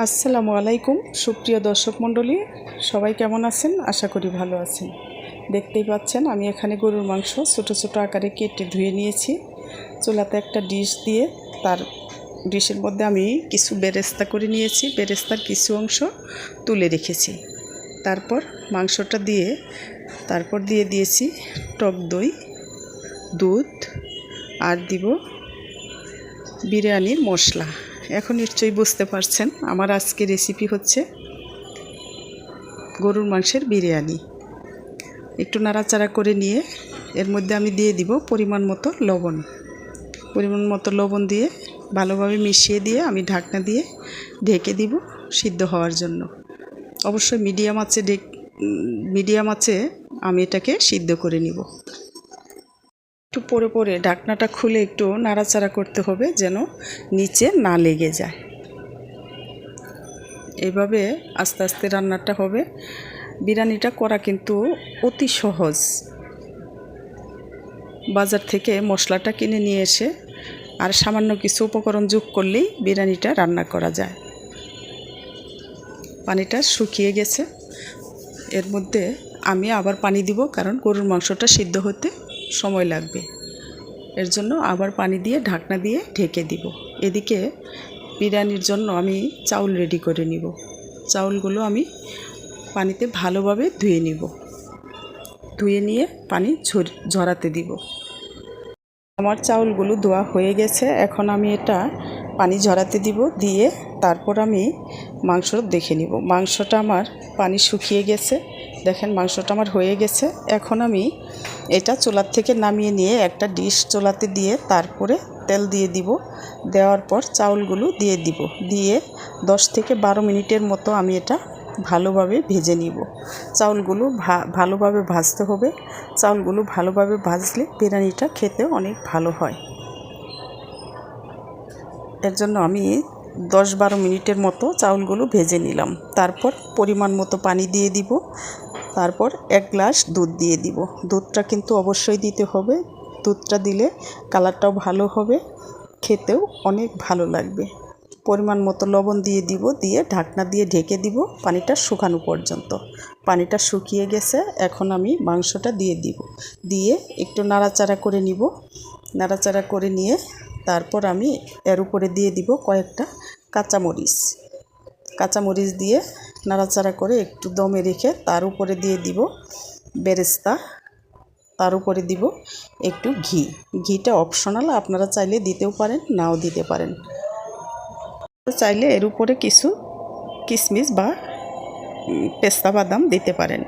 আসসালামু আলাইকুম, সুপ্রিয় দর্শক মণ্ডলী, সবাই কেমন আছেন? আশা করি ভালো আছেন। দেখতেই পাচ্ছেন, আমি এখানে গরুর মাংস ছোট ছোট আকারে কেটে ধুয়ে নিয়েছি। চুলাতে একটা ডিশ দিয়ে তার ডিশের মধ্যে আমি কিছু বেরেস্তা করে নিয়েছি। বেরেস্তার কিছু অংশ তুলে রেখেছি। তারপর মাংসটা দিয়ে, তারপর দিয়ে দিয়েছি টক দই, দুধ, আর দিব বিরিয়ানির মশলা। এখন নিশ্চয়ই বুঝতে পারছেন, আমার আজকে রেসিপি হচ্ছে গরুর মাংসের বিরিয়ানি। একটু নাড়াচাড়া করে নিয়ে এর মধ্যে আমি দিয়ে দিব পরিমাণ মতো লবণ। পরিমাণ মতো লবণ দিয়ে ভালোভাবে মিশিয়ে দিয়ে আমি ঢাকনা দিয়ে ঢেকে দিব সিদ্ধ হওয়ার জন্য। অবশ্যই মিডিয়াম আছে ডেক মিডিয়াম আছে আমি এটাকে সিদ্ধ করে নিব। একটু পরে পরে ঢাকনাটা খুলে একটু নাড়াচাড়া করতে হবে যেন নিচে না লেগে যায়। এইভাবে আস্তে আস্তে রান্নাটা হবে। বিরিয়ানিটা করা কিন্তু অতি সহজ। বাজার থেকে মশলাটা কিনে নিয়ে এসে আর সামান্য কিছু উপকরণ যোগ করলেই বিরিয়ানিটা রান্না করা যায়। পানিটা শুকিয়ে গেছে। এর মধ্যে আমি আবার পানি দিব কারণ গরুর মাংসটা সিদ্ধ হতে সময় লাগবে। এর জন্য আবার পানি দিয়ে ঢাকনা দিয়ে ঢেকে দিব। এদিকে বিরিয়ানির জন্য আমি চাউল রেডি করে নিব। চাউলগুলো আমি পানিতে ভালোভাবে ধুয়ে নিব। ধুয়ে নিয়ে পানি ঝরাতে দিব। আমার চাউলগুলো ধোয়া হয়ে গেছে। এখন আমি এটা পানি ঝরাতে দিব, দিয়ে তারপর আমি মাংস দেখে নিব। মাংসটা আমার পানি শুকিয়ে গেছে। দেখেন মাংসটা আমার হয়ে গেছে। এখন আমি এটা চোলার থেকে নামিয়ে নিয়ে একটা ডিশ চোলাতে দিয়ে তারপরে তেল দিয়ে দিব। দেওয়ার পর চাউলগুলো দিয়ে দিব। দিয়ে দশ থেকে বারো মিনিটের মতো আমি এটা ভালোভাবে ভেজে নিব। চাউলগুলো ভালোভাবে ভাজতে হবে। চাউলগুলো ভালোভাবে ভাজলে বিরিয়ানিটা খেতে অনেক ভালো হয়। এর জন্য আমি দশ বারো মিনিটের মতো চাউলগুলো ভেজে নিলাম। তারপর পরিমাণ মতো পানি দিয়ে দিব। তারপর এক গ্লাস দুধ দিয়ে দিব। দুধটা কিন্তু অবশ্যই দিতে হবে। দুধটা দিলে কালারটাও ভালো হবে। খেতেও অনেক ভালো লাগবে। পরিমাণ মতো লবণ দিয়ে দিব, দিয়ে ঢাকনা দিয়ে ঢেকে দিব পানিটা শুকানো পর্যন্ত। পানিটা শুকিয়ে গেছে, এখন আমি মাংসটা দিয়ে দিব। দিয়ে একটু নাড়াচাড়া করে নিব। নাড়াচাড়া করে নিয়ে তারপর আমি এর উপরে দিয়ে দিব কয়েকটা কাঁচামরিচ। কাঁচামরিচ দিয়ে নাড়াচাড়া করে একটু দমে রেখে তার উপরে দিয়ে দিব বেরেস্তা। তার উপরে দিব একটু ঘি। ঘিটা অপশনাল, আপনারা চাইলে দিতেও পারেন, নাও দিতে পারেন। চাইলে এর উপরে কিছু কিশমিশ বা পেস্তা বাদাম দিতে পারেন।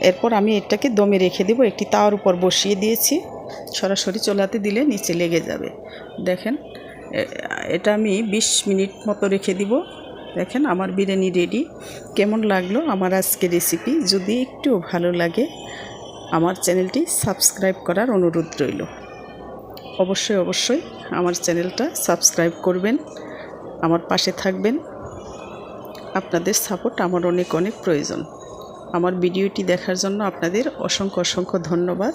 এরপর আমি এটাকে দমে রেখে দেব, একটি তাওয়ার উপর বসিয়ে দিয়েছি। সরাসরি চলাতে দিলে নিচে লেগে যাবে। দেখেন এটা আমি ২০ মিনিট মতো রেখে দিব। দেখেন, আমার বিরিয়ানি রেডি কেমন লাগল আমার আজকে রেসিপি যদি একটু ভালো লাগে, আমার চ্যানেলটি সাবস্ক্রাইব করার অনুরোধ রইল। অবশ্যই অবশ্যই আমার চ্যানেলটা সাবস্ক্রাইব করবেন, আমার পাশে থাকবেন। আপনাদের সাপোর্ট আমার অনেক অনেক প্রয়োজন। আমার ভিডিওটি দেখার জন্য আপনাদের অসংখ্য অসংখ্য ধন্যবাদ।